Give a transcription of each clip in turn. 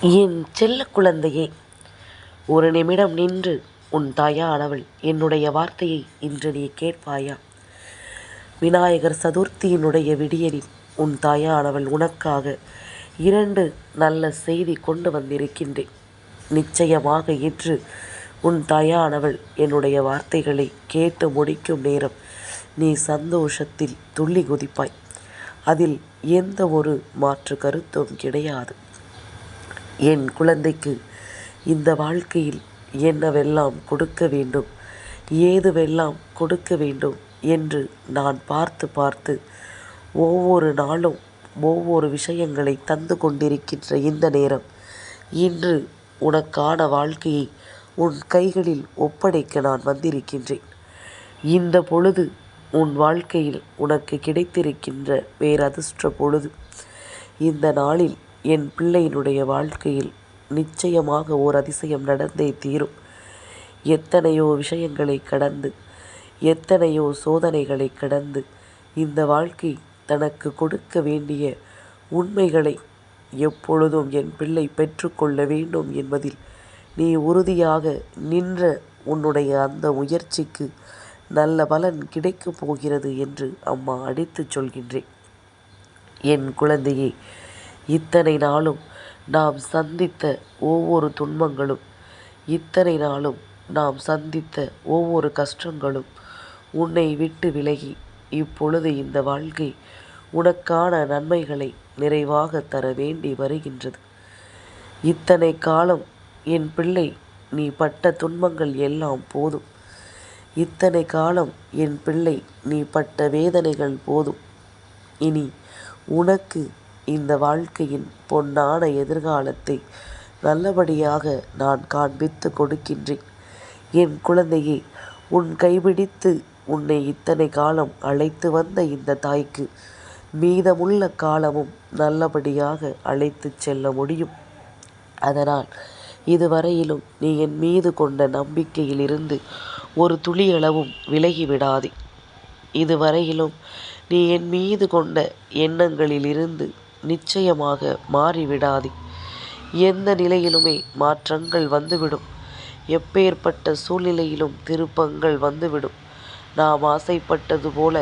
என் செல்ல குழந்தையே ஒரு நிமிடம் நின்று உன் தாயானவள் என்னுடைய வார்த்தையை இன்று நீ கேட்பாயா? விநாயகர் சதுர்த்தியினுடைய விடியலில் உன் தாயானவள் உனக்காக இரண்டு நல்ல செய்தி கொண்டு வந்திருக்கின்றேன். நிச்சயமாக இன்று உன் தாயானவள் என்னுடைய வார்த்தைகளை கேட்டு முடிக்கும் நேரம் நீ சந்தோஷத்தில் துள்ளி குதிப்பாய். அதில் எந்த ஒரு மாற்று கருத்தும் கிடையாது. என் குழந்தைக்கு இந்த வாழ்க்கையில் என்னவெல்லாம் கொடுக்க வேண்டும்? ஏதுவெல்லாம் கொடுக்க வேண்டும் என்று நான் பார்த்து பார்த்து ஒவ்வொரு நாளும் ஒவ்வொரு விஷயங்களை தந்து கொண்டிருக்கின்ற இந்த நேரம் இன்று உனக்கான வாழ்க்கையை உன் கைகளில் ஒப்படைக்க நான் வந்திருக்கின்றேன். இந்த பொழுது உன் வாழ்க்கையில் உனக்கு கிடைத்திருக்கின்ற பேரதிர்ஷ்ட பொழுது. இந்த நாளில் என் பிள்ளையினுடைய வாழ்க்கையில் நிச்சயமாக ஓர் அதிசயம் நடந்தே தீரும். எத்தனையோ விஷயங்களை கடந்து எத்தனையோ சோதனைகளை கடந்து இந்த வாழ்க்கை தனக்கு கொடுக்க வேண்டிய உண்மைகளை எப்பொழுதும் என் பிள்ளை பெற்றுக்கொள்ள வேண்டும் என்பதில் நீ உறுதியாக நின்ற உன்னுடைய அந்த முயற்சிக்கு நல்ல பலன் கிடைக்கப் போகிறது என்று அம்மா அடித்துச் சொல்கின்றேன் என் குழந்தையே இத்தனை நாளும் நாம் சந்தித்த ஒவ்வொரு துன்பங்களும் இத்தனை நாளும் நாம் சந்தித்த ஒவ்வொரு கஷ்டங்களும் உன்னை விட்டு விலகி இப்பொழுது இந்த வாழ்க்கை உனக்கான நன்மைகளை நிறைவாக தர வேண்டி வருகின்றது. இத்தனை காலம் என் பிள்ளை நீ பட்ட துன்பங்கள் எல்லாம் போதும். இத்தனை காலம் என் பிள்ளை நீ பட்ட வேதனைகள் போதும். இனி உனக்கு இந்த வாழ்க்கையின் பொன்னான எதிர்காலத்தை நல்லபடியாக நான் காண்பித்து கொடுக்கின்றேன். என் குழந்தையை உன் கைபிடித்து உன்னை இத்தனை காலம் அழைத்து வந்த இந்த தாய்க்கு மீதமுள்ள காலமும் நல்லபடியாக அழைத்து செல்ல முடியும். அதனால் இதுவரையிலும் நீ என் மீது கொண்ட நம்பிக்கையிலிருந்து ஒரு துளியளவும் விலகிவிடாதே. இதுவரையிலும் நீ என் மீது கொண்ட எண்ணங்களிலிருந்து நிச்சயமாக மாறிவிடாது. எந்த நிலையிலுமே மாற்றங்கள் வந்துவிடும். எப்பேற்பட்ட சூழ்நிலையிலும் திருப்பங்கள் வந்துவிடும். நாம் ஆசைப்பட்டது போல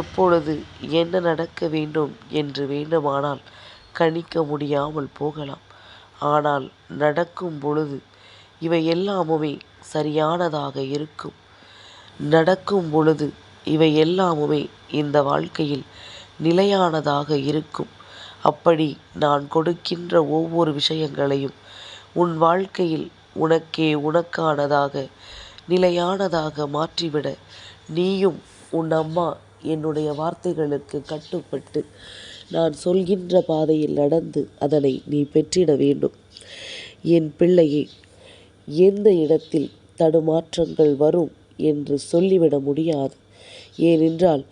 எப்பொழுது என்ன நடக்க வேண்டும் என்று வேண்டுமானால் கணிக்க முடியாமல் போகலாம். ஆனால் நடக்கும் பொழுது இவை எல்லாமுமே சரியானதாக இருக்கும். நடக்கும் பொழுது இவை எல்லாமுமே இந்த வாழ்க்கையில் நிலையானதாக இருக்கும். அப்படி நான் கொடுக்கின்ற ஒவ்வொரு விஷயங்களையும் உன் வாழ்க்கையில் உனக்கே உனக்கானதாக நிலையானதாக மாற்றிவிட நீயும் உன் அம்மா என்னுடைய வார்த்தைகளுக்கு கட்டுப்பட்டு நான் சொல்கின்ற பாதையில் நடந்து அதனை நீ பெற்றிட வேண்டும். என் பிள்ளையை எந்த இடத்தில் தடுமாற்றங்கள் வரும் என்று சொல்லிவிட முடியாது. ஏனென்றால்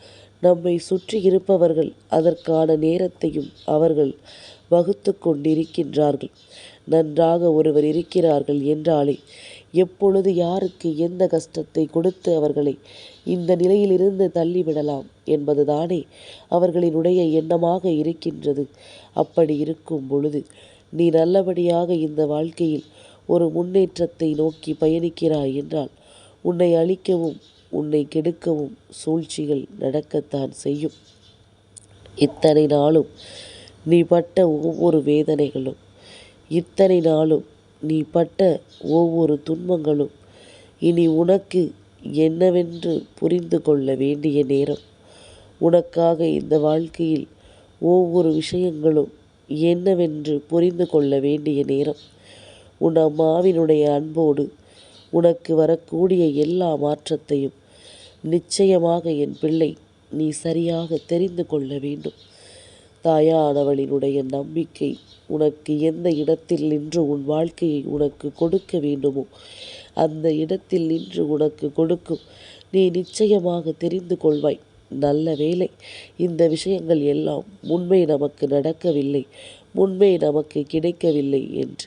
நம்மை சுற்றி இருப்பவர்கள் அதற்கான நேரத்தையும் அவர்கள் வகுத்து கொண்டிருக்கின்றார்கள். நன்றாக ஒருவர் இருக்கிறார்கள் என்றாலே எப்பொழுது யாருக்கு எந்த கஷ்டத்தை கொடுத்து அவர்களை இந்த நிலையிலிருந்து தள்ளிவிடலாம் என்பதுதானே அவர்களினுடைய எண்ணமாக இருக்கின்றது. அப்படி இருக்கும் பொழுது நீ நல்லபடியாக இந்த வாழ்க்கையில் ஒரு முன்னேற்றத்தை நோக்கி பயணிக்கிறாய் என்றால் உன்னை அழிக்கவும் உன்னை கெடுக்கவும் சூழ்ச்சிகள் நடக்கத்தான் செய்யும். இத்தனை நாளும் நீ பட்ட ஒவ்வொரு வேதனைகளும் இத்தனை நாளும் நீ பட்ட ஒவ்வொரு துன்பங்களும் இனி உனக்கு என்னவென்று புரிந்து கொள்ள வேண்டிய நேரம். உனக்காக இந்த வாழ்க்கையில் ஒவ்வொரு விஷயங்களும் என்னவென்று புரிந்து கொள்ள வேண்டிய நேரம். உன் அம்மாவினுடைய அன்போடு உனக்கு வரக்கூடிய எல்லா மாற்றத்தையும் நிச்சயமாக என் பிள்ளை நீ சரியாக தெரிந்து கொள்ள வேண்டும். தாயானவளினுடைய நம்பிக்கை உனக்கு எந்த இடத்தில் நின்று உன் வாழ்க்கையை உனக்கு கொடுக்க வேண்டுமோ அந்த இடத்தில் நின்று உனக்கு கொடுக்கும். நீ நிச்சயமாக தெரிந்து கொள்வாய். நல்ல வேலை இந்த விஷயங்கள் எல்லாம் முன்பே நமக்கு நடக்கவில்லை முன்பே நமக்கு கிடைக்கவில்லை என்று.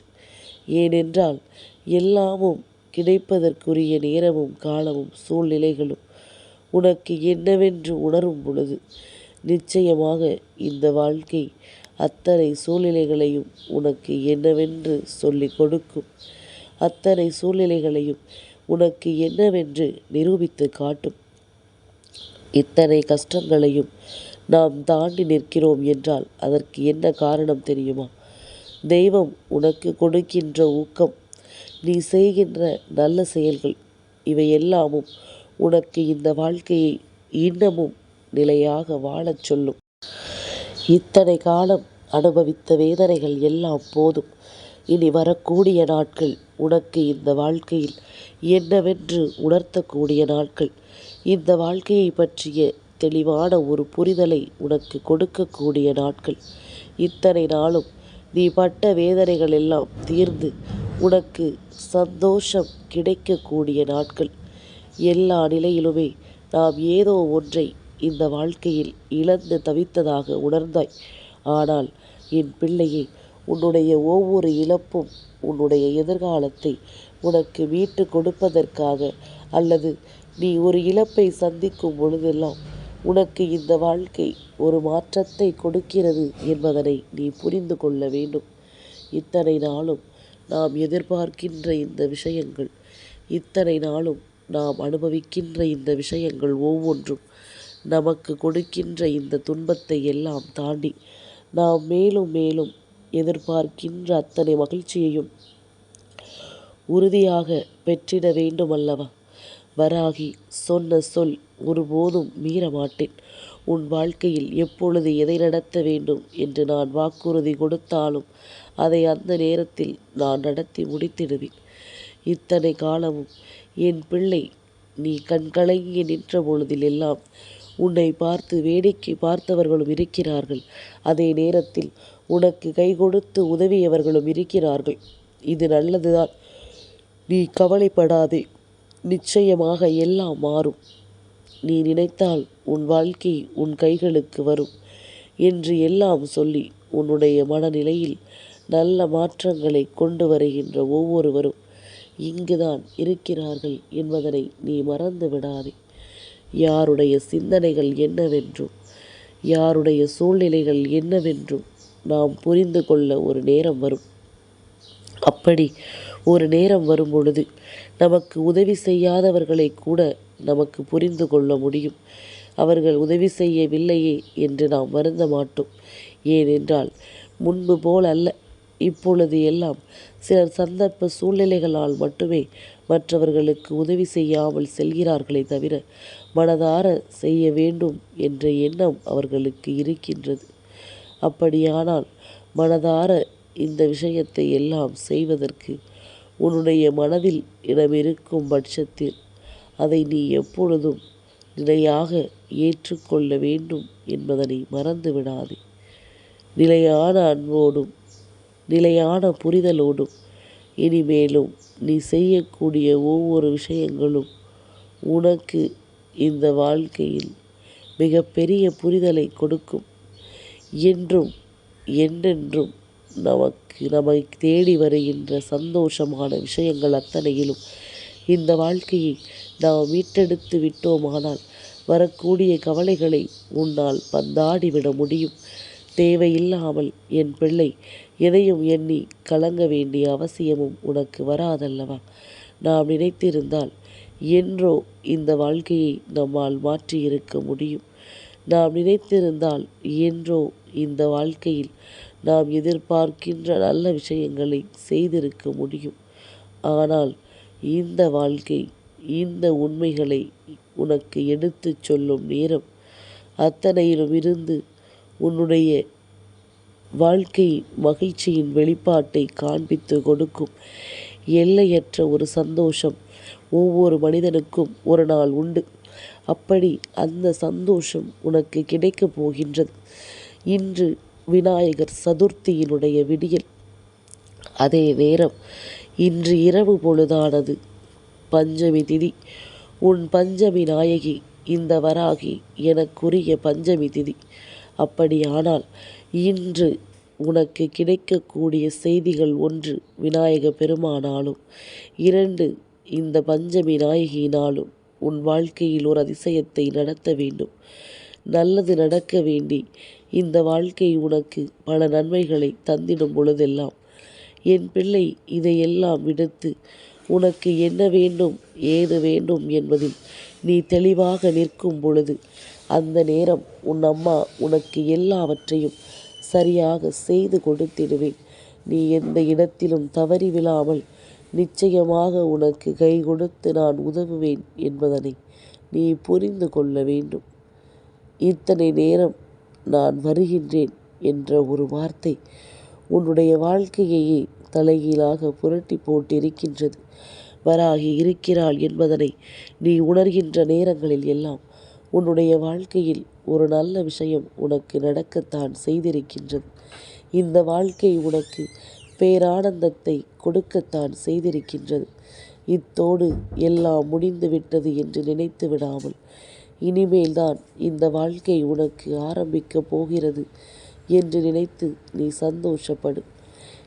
ஏனென்றால் எல்லாமும் கிடைப்பதற்குரிய நேரமும் காலமும் சூழ்நிலைகளும் உனக்கு என்னவென்று உணரும் பொழுது நிச்சயமாக இந்த வாழ்க்கை அத்தனை சூழ்நிலைகளையும் உனக்கு என்னவென்று சொல்லிக் கொடுக்கும். அத்தனை சூழ்நிலைகளையும் உனக்கு என்னவென்று நிரூபித்து காட்டும். இத்தனை கஷ்டங்களையும் நாம் தாண்டி நிற்கிறோம் என்றால் அதற்கு என்ன காரணம் தெரியுமா? தெய்வம் உனக்கு கொடுக்கின்ற ஊக்கம் நீ செய்கின்ற நல்ல செயல்கள் இவை எல்லாமும் உனக்கு இந்த வாழ்க்கையை இன்னமும் நிலையாக வாழச் சொல்லும். இத்தனை காலம் அனுபவித்த வேதனைகள் எல்லாம் போதும். இனி வரக்கூடிய நாட்கள் உனக்கு இந்த வாழ்க்கையில் என்னவென்று உணர்த்தக்கூடிய நாட்கள். இந்த வாழ்க்கையை பற்றிய தெளிவான ஒரு புரிதலை உனக்கு கொடுக்கக்கூடிய நாட்கள். இத்தனை நாளும் நீ பட்ட வேதனைகள் எல்லாம் தீர்ந்து உனக்கு சந்தோஷம் கிடைக்கக்கூடிய நாட்கள். எல்லா நிலையிலுமே நாம் ஏதோ ஒன்றை இந்த வாழ்க்கையில் இழந்து தவித்ததாக உணர்ந்தாய். ஆனால் என் பிள்ளையே உன்னுடைய ஒவ்வொரு இழப்பும் உன்னுடைய எதிர்காலத்தை உனக்கு மீட்டு கொடுப்பதற்காக அல்லது நீ ஒரு இழப்பை சந்திக்கும் பொழுதெல்லாம் உனக்கு இந்த வாழ்க்கை ஒரு மாற்றத்தை கொடுக்கிறது என்பதனை நீ புரிந்து கொள்ள வேண்டும். இத்தனை நாளும் நாம் எதிர்பார்க்கின்ற இந்த விஷயங்கள் இத்தனை நாளும் நாம் அனுபவிக்கின்ற இந்த விஷயங்கள் ஒவ்வொன்றும் நமக்கு கொடுக்கின்ற இந்த துன்பத்தை எல்லாம் தாண்டி நாம் மேலும் மேலும் எதிர்பார்க்கின்ற அத்தனை மகிழ்ச்சியையும் உறுதியாக பெற்றிட வேண்டும் அல்லவா வராகி சொன்ன சொல் ஒருபோதும் மீறமாட்டேன். உன் வாழ்க்கையில் எப்பொழுது எதை நடத்த வேண்டும் என்று நான் வாக்குறுதி கொடுத்தாலும் அதை அந்த நேரத்தில் நான் நடத்தி முடித்திடுவேன். இத்தனை காலமும் என் பிள்ளை நீ கண்கலங்கி நின்ற பொழுதிலெல்லாம் உன்னை பார்த்து வேடிக்கை பார்த்தவர்களும் இருக்கிறார்கள். அதே நேரத்தில் உனக்கு கை கொடுத்து உதவியவர்களும் இருக்கிறார்கள். இது நல்லதுதான். நீ கவலைப்படாதே. நிச்சயமாக எல்லாம் மாறும். நீ நினைத்தால் உன் வாழ்க்கை உன் கைகளுக்கு வரும் என்று எல்லாம் சொல்லி உன்னுடைய மனநிலையில் நல்ல மாற்றங்களை கொண்டு வருகின்ற ஒவ்வொருவரும் இங்குதான் இருக்கிறார்கள் என்பதனை நீ மறந்து விடாதே. யாருடைய சிந்தனைகள் என்னவென்றும் யாருடைய சூழ்நிலைகள் என்னவென்றும் நாம் புரிந்து கொள்ள ஒரு நேரம் வரும். அப்படி ஒரு நேரம் வரும் பொழுது நமக்கு உதவி செய்யாதவர்களை கூட நமக்கு புரிந்து கொள்ள முடியும். அவர்கள் உதவி செய்யவில்லையே என்று நாம் வருந்த மாட்டோம். ஏனென்றால் முன்பு போல் அல்ல இப்பொழுது எல்லாம் சிலர் சந்தர்ப்ப சூழ்நிலைகளால் மட்டுமே மற்றவர்களுக்கு உதவி செய்யாமல் செல்கிறார்களே தவிர மனதார செய்ய வேண்டும் என்ற எண்ணம் அவர்களுக்கு இருக்கின்றது. அப்படியானால் மனதார இந்த விஷயத்தை எல்லாம் செய்வதற்கு உன்னுடைய மனதில் இடமிருக்கும் பட்சத்தில் அதை நீ எப்பொழுதும் நிலையாக ஏற்றுக்கொள்ள வேண்டும் என்பதனை மறந்து விடாதே நிலையான அன்போடும் நிலையான புரிதலோடும் இனிமேலும் நீ செய்யக்கூடிய ஒவ்வொரு விஷயங்களும் உனக்கு இந்த வாழ்க்கையில் மிகப்பெரிய புரிதலை கொடுக்கும். என்றும் என்றென்றும் நமக்கு நம்மை தேடி வருகின்ற சந்தோஷமான விஷயங்கள் அத்தனையிலும் இந்த வாழ்க்கையை நாம் மீட்டெடுத்து விட்டோமானால் வரக்கூடிய கவலைகளை உன்னால் பந்தாடிவிட முடியும். தேவையில்லாமல் என் பிள்ளை எதையும் எண்ணி கலங்க வேண்டிய அவசியமும் உனக்கு வராதல்லவா? நாம் நினைத்திருந்தால் என்றோ இந்த வாழ்க்கையை நம்மால் மாற்றியிருக்க முடியும். நாம் நினைத்திருந்தால் என்றோ இந்த வாழ்க்கையில் நாம் எதிர்பார்க்கின்ற நல்ல விஷயங்களை செய்திருக்க முடியும். ஆனால் இந்த வாழ்க்கை இந்த உண்மைகளை உனக்கு எடுத்துச் சொல்லும் நேரம் அத்தனையிலும் இருந்து உன்னுடைய வாழ்க்கை மகிழ்ச்சியின் வெளிப்பாட்டை காண்பித்து கொடுக்கும் எல்லையற்ற ஒரு சந்தோஷம் ஒவ்வொரு மனிதனுக்கும் ஒரு நாள் உண்டு. அப்படி அந்த சந்தோஷம் உனக்கு கிடைக்கப் போகின்றது. இன்று விநாயகர் சதுர்த்தியினுடைய விடியல். அதே நேரம் இன்று இரவு பொழுதானது. பஞ்சமி திதி. உன் பஞ்சமி நாயகி இந்த வராகி எனக்குரிய பஞ்சமி திதி. அப்படியானால் இன்று உனக்கு கிடைக்கக்கூடிய செய்திகள் ஒன்று விநாயக பெருமானாலும் இரண்டு இந்த பஞ்சமி நாயகியினாலும் உன் வாழ்க்கையில் ஒரு அதிசயத்தை நடத்த வேண்டும். நல்லது நடக்க வேண்டி இந்த வாழ்க்கை உனக்கு பல நன்மைகளை தந்திடும் பொழுதெல்லாம் என் பிள்ளை இதையெல்லாம் விடுத்து உனக்கு என்ன வேண்டும் ஏது வேண்டும் என்பதில் நீ தெளிவாக நிற்கும் பொழுது அந்த நேரம் உன் அம்மா உனக்கு எல்லாவற்றையும் சரியாக செய்து கொடுத்திடுவேன். நீ எந்த இடத்திலும் தவறி விழாமல் நிச்சயமாக உனக்கு கை கொடுத்து நான் உதவுவேன் என்பதனை நீ புரிந்து கொள்ள வேண்டும். இத்தனை நேரம் நான் வருகின்றேன் என்ற ஒரு வார்த்தை உன்னுடைய வாழ்க்கையையே தலைகீழாக புரட்டி போட்டிருக்கின்றது. வராகி இருக்கிறாள் என்பதனை நீ உணர்கின்ற நேரங்களில் எல்லாம் உன்னுடைய வாழ்க்கையில் ஒரு நல்ல விஷயம் உனக்கு நடக்கத்தான் செய்திருக்கின்றது. இந்த வாழ்க்கை உனக்கு பேரானந்தத்தை கொடுக்கத்தான் செய்திருக்கின்றது. இத்தோடு எல்லாம் முடிந்து விட்டது என்று நினைத்து விடாமல் இனிமேல்தான் இந்த வாழ்க்கை உனக்கு ஆரம்பிக்கப் போகிறது என்று நினைத்து நீ சந்தோஷப்படு.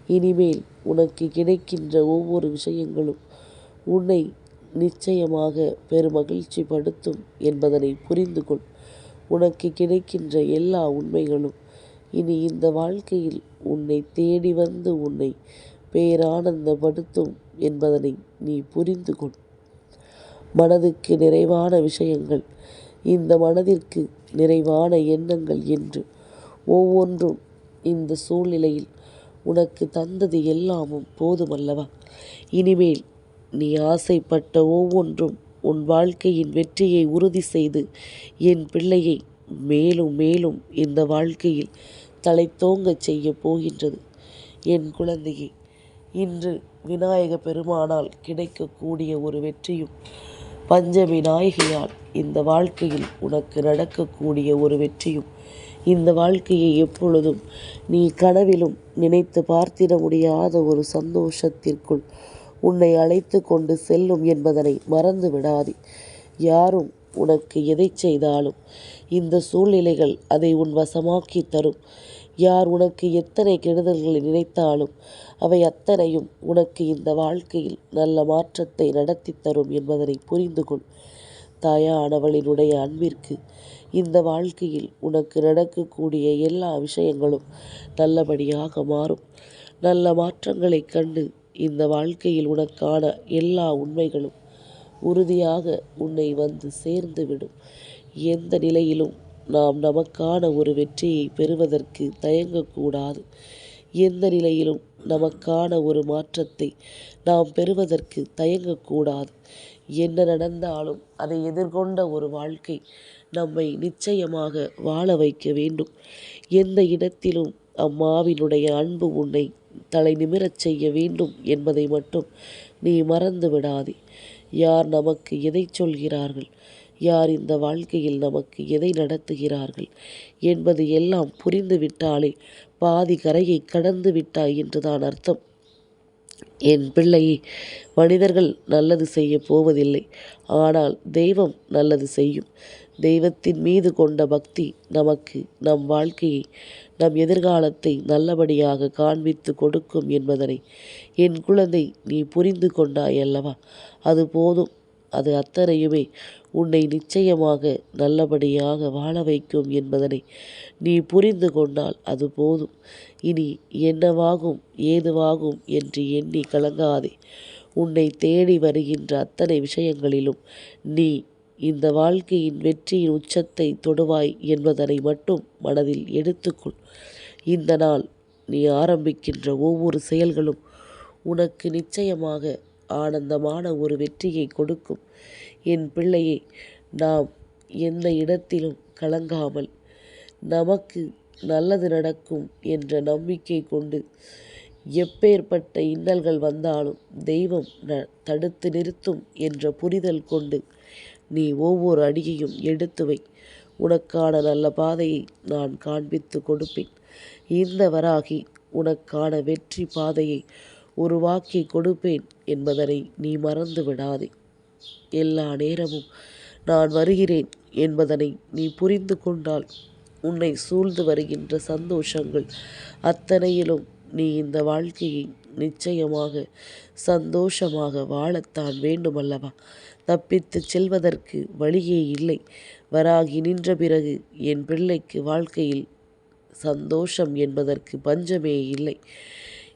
இனிமேல் உனக்கு கிடைக்கின்ற ஒவ்வொரு விஷயங்களும் உன்னை நிச்சயமாக பெருமகிழ்ச்சி படுத்தும் என்பதனை புரிந்து கொள் உனக்கு கிடைக்கின்ற எல்லா உண்மைகளும் இனி இந்த வாழ்க்கையில் உன்னை தேடி வந்து உன்னை பேரானந்தப்படுத்தும் என்பதனை நீ புரிந்து கொள் மனதுக்கு நிறைவான விஷயங்கள் இந்த மனதிற்கு நிறைவான எண்ணங்கள் என்று ஒவ்வொன்றும் இந்த சூழ்நிலையில் உனக்கு தந்தது எல்லாமும் போதுமல்லவா? இனிமேல் நீ ஆசைப்பட்ட ஒவ்வொன்றும் உன் வாழ்க்கையின் வெற்றியை உறுதி செய்து என் பிள்ளையை மேலும் மேலும் இந்த வாழ்க்கையில் தலைத்தோங்கச் செய்ய போகின்றது. என் குழந்தையை இன்று விநாயக பெருமானால் கிடைக்கக்கூடிய ஒரு வெற்றியும் பஞ்சமி நாயகியால் இந்த வாழ்க்கையில் உனக்கு நடக்கக்கூடிய ஒரு வெற்றியும் இந்த வாழ்க்கையை எப்பொழுதும் நீ கனவிலும் நினைத்து பார்த்திட முடியாத ஒரு சந்தோஷத்திற்குள் உன்னை அழைத்து கொண்டு செல்லும் என்பதனை மறந்து விடாதே யாரும் உனக்கு எதை செய்தாலும் இந்த சூழ்நிலைகள் அதை உன் வசமாக்கி தரும். யார் உனக்கு எத்தனை கெடுதல்களை நினைத்தாலும் அவை அத்தனையும் உனக்கு இந்த வாழ்க்கையில் நல்ல மாற்றத்தை நடத்தி தரும் என்பதனை புரிந்து கொள் தாயானவளினுடைய அன்பிற்கு இந்த வாழ்க்கையில் உனக்கு நடக்கக்கூடிய எல்லா விஷயங்களும் நல்லபடியாக மாறும். நல்ல மாற்றங்களைக் கண்டு இந்த வாழ்க்கையில் உனக்கான எல்லா உண்மைகளும் உறுதியாக உன்னை வந்து சேர்ந்துவிடும். எந்த நிலையிலும் நாம் நமக்கான ஒரு வெற்றியை பெறுவதற்கு தயங்கக்கூடாது. எந்த நிலையிலும் நமக்கான ஒரு மாற்றத்தை நாம் பெறுவதற்கு தயங்கக்கூடாது. என்ன நடந்தாலும் அதை எதிர்கொண்ட ஒரு வாழ்க்கை நம்மை நிச்சயமாக வாழ வைக்க வேண்டும். எந்த இடத்திலும் அம்மாவினுடைய அன்பு உன்னை தலை நிமிரச் செய்ய வேண்டும் என்பதை மட்டும் நீ மறந்து விடாதே. யார் நமக்கு எதை சொல்கிறார்கள்? யார் இந்த வாழ்க்கையில் நமக்கு எதை நடத்துகிறார்கள்? என்பது எல்லாம் புரிந்து விட்டாலே பாதி கரையை கடந்து விட்டாய் என்றுதான் அர்த்தம். என் பிள்ளை மனிதர்கள் நல்லது செய்ய போவதில்லை. ஆனால் தெய்வம் நல்லது செய்யும். தெய்வத்தின் மீது கொண்ட பக்தி நமக்கு நம் வாழ்க்கையை நம் எதிர்காலத்தை நல்லபடியாக காண்பித்து கொடுக்கும் என்பதனை. என் குழந்தை நீ புரிந்து கொண்டாய் அல்லவா? அது போதும். அது அத்தனையுமே உன்னை நிச்சயமாக நல்லபடியாக வாழ வைக்கும் என்பதனை நீ புரிந்து கொண்டால் அது போதும். இனி என்னவாகும் ஏதுவாகும் என்று எண்ணி கலங்காதே. உன்னை தேடி வருகின்ற அத்தனை விஷயங்களிலும் நீ இந்த வாழ்க்கையின் வெற்றியின் உச்சத்தை தொடுவாய் என்பதனை மட்டும் மனதில் எடுத்துக்கொள். இந்த நாள் நீ ஆரம்பிக்கின்ற ஒவ்வொரு செயல்களும் உனக்கு நிச்சயமாக ஆனந்தமான ஒரு வெற்றியை கொடுக்கும். என் பிள்ளையை நாம் எந்த இடத்திலும் கலங்காமல் நமக்கு நல்லது நடக்கும் என்ற நம்பிக்கை கொண்டு எப்பேற்பட்ட இன்னல்கள் வந்தாலும் தெய்வம் ந தடுத்து நிறுத்தும் என்ற புரிதல் கொண்டு நீ ஒவ்வொரு அடியையும் எடுத்து வை. உனக்கான நல்ல பாதையை நான் காண்பித்து கொடுப்பேன். இந்த வராகி உனக்கான வெற்றி பாதையை உருவாக்கி கொடுப்பேன் என்பதனை நீ மறந்து விடாதே எல்லா நேரமும் நான் வருகிறேன் என்பதனை நீ புரிந்து கொண்டால் உன்னை சூழ்ந்து வருகின்ற சந்தோஷங்கள் அத்தனையிலும் நீ இந்த வாழ்க்கையை நிச்சயமாக சந்தோஷமாக வாழத்தான் வேண்டுமல்லவா? தப்பித்துச் செல்வதற்கு வழியே இல்லை. வராகி நின்ற பிறகு என் பிள்ளைக்கு வாழ்க்கையில் சந்தோஷம் என்பதற்கு பஞ்சமே இல்லை.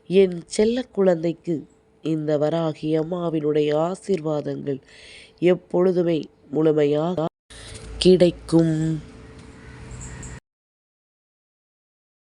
என் செல்ல குழந்தைக்கு இந்த வராகி அம்மாவினுடைய ஆசீர்வாதங்கள் எப்பொழுதுமே முழுமையாக கிடைக்கும்.